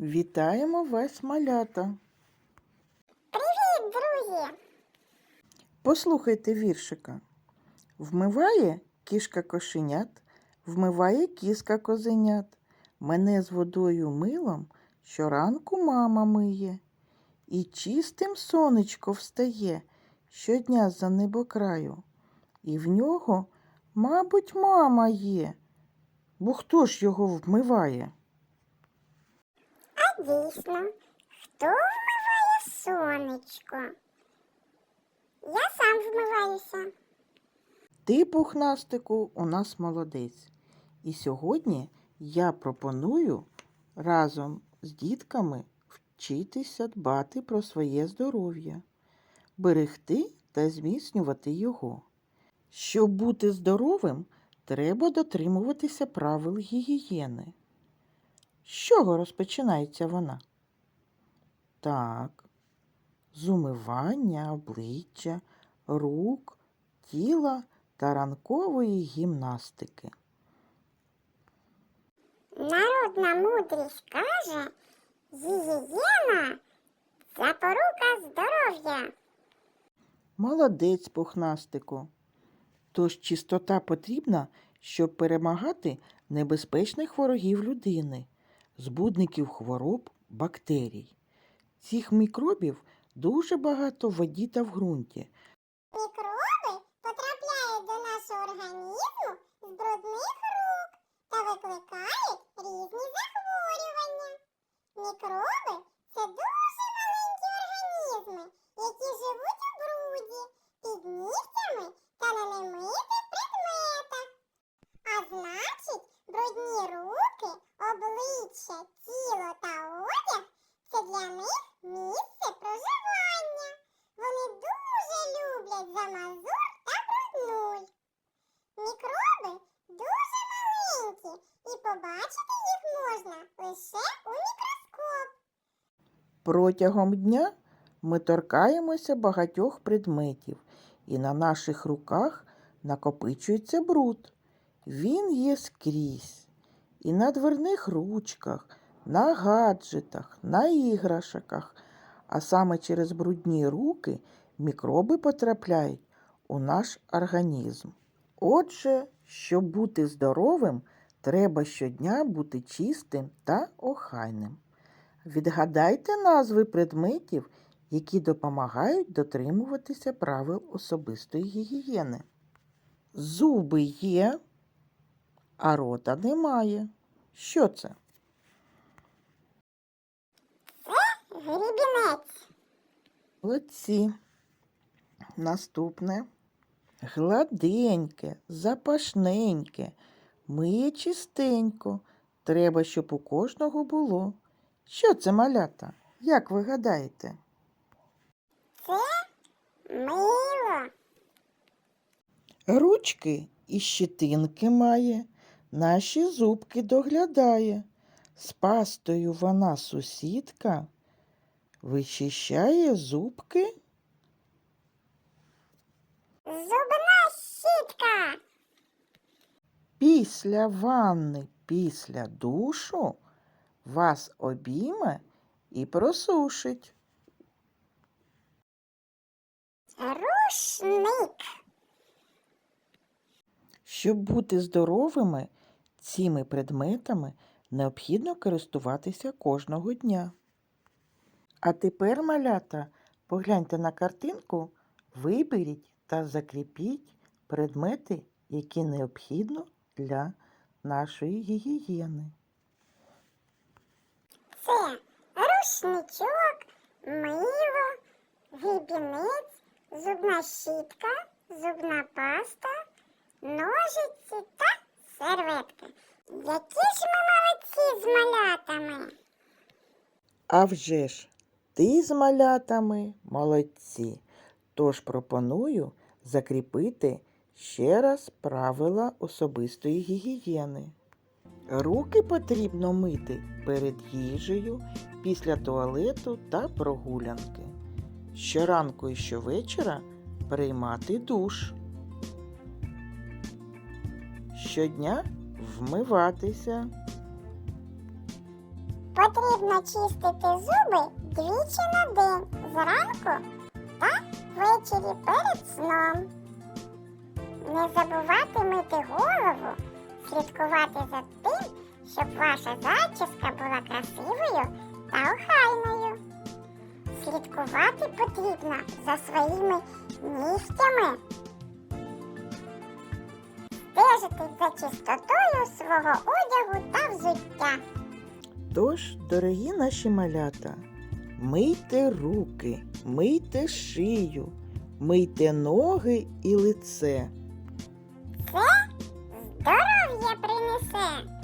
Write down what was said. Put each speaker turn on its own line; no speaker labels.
Вітаємо вас, малята.
Привіт, друзі!
Послухайте віршика. Вмиває кішка кошенят, вмиває кіска козенят. Мене з водою милом щоранку мама миє. І чистим сонечко встає щодня за небокраю. І в нього, мабуть, мама є. Бо хто ж його вмиває?
А дійсно, хто вмиває сонечко? Я сам вмиваюся.
Ти, пухнастику, у нас молодець. І сьогодні я пропоную разом з дітками вчитися дбати про своє здоров'я, берегти та зміцнювати його. Щоб бути здоровим, треба дотримуватися правил гігієни. З чого розпочинається вона? Так, з умивання обличчя, рук, тіла та ранкової гімнастики.
Народна мудрість каже, гігієна запорука здоров'я.
Молодець, пухнастику. Тож чистота потрібна, щоб перемагати небезпечних ворогів людини, збудників хвороб, бактерій. Цих мікробів дуже багато в воді та в ґрунті.
Мікроби потрапляють до нашого організму з брудних рук та викликають різні захворювання. Мікроби це дуже маленькі організми, які живуть у бруді, під нігтями та на немитих предметах. А значить, брудні руки, обличчя, тіло та одяг це для них місце проживання. Вони дуже люблять замазур та бруднуль. Мікроби дуже маленькі, і побачити їх можна лише у мікроскоп.
Протягом дня ми торкаємося багатьох предметів, і на наших руках накопичується бруд. Він є скрізь. І на дверних ручках, на гаджетах, на іграшках. А саме через брудні руки мікроби потрапляють у наш організм. Отже, щоб бути здоровим, треба щодня бути чистим та охайним. Відгадайте назви предметів, які допомагають дотримуватися правил особистої гігієни. Зуби є, а рота немає. Що це?
Грібінець.
Молодці. Наступне. Гладеньке, запашненьке, миє чистенько. Треба, щоб у кожного було. Що це малята? Як ви гадаєте?
Мило.
Ручки і щетинки має, наші зубки доглядає. З пастою вона сусідка, вичищає зубки.
Зубна щітка.
Після ванни, після душу вас обійме і просушить.
Рушник.
Щоб бути здоровими, цими предметами необхідно користуватися кожного дня. А тепер, малята, погляньте на картинку, виберіть та закріпіть предмети, які необхідно для нашої гігієни.
Це рушничок, мило, грібінець, зубна щітка, зубна паста, ножиці та серветки. Які ж ми молодці з малятами.
А вже ж, ти з малятами молодці. Тож пропоную закріпити ще раз правила особистої гігієни. Руки потрібно мити перед їжею, після туалету та прогулянки. Щоранку і щовечора приймати душ. Щодня вмиватися.
Потрібно чистити зуби двічі на день зранку та ввечері перед сном. Не забувати мити голову, слідкувати за тим, щоб ваша зачіска була красивою та охайною. Слідкувати потрібно за своїми нігтями. Стежити за чистотою свого одягу та взуття.
Тож, дорогі наші малята, мийте руки, мийте шию, мийте ноги і лице.
Це здоров'я принесе.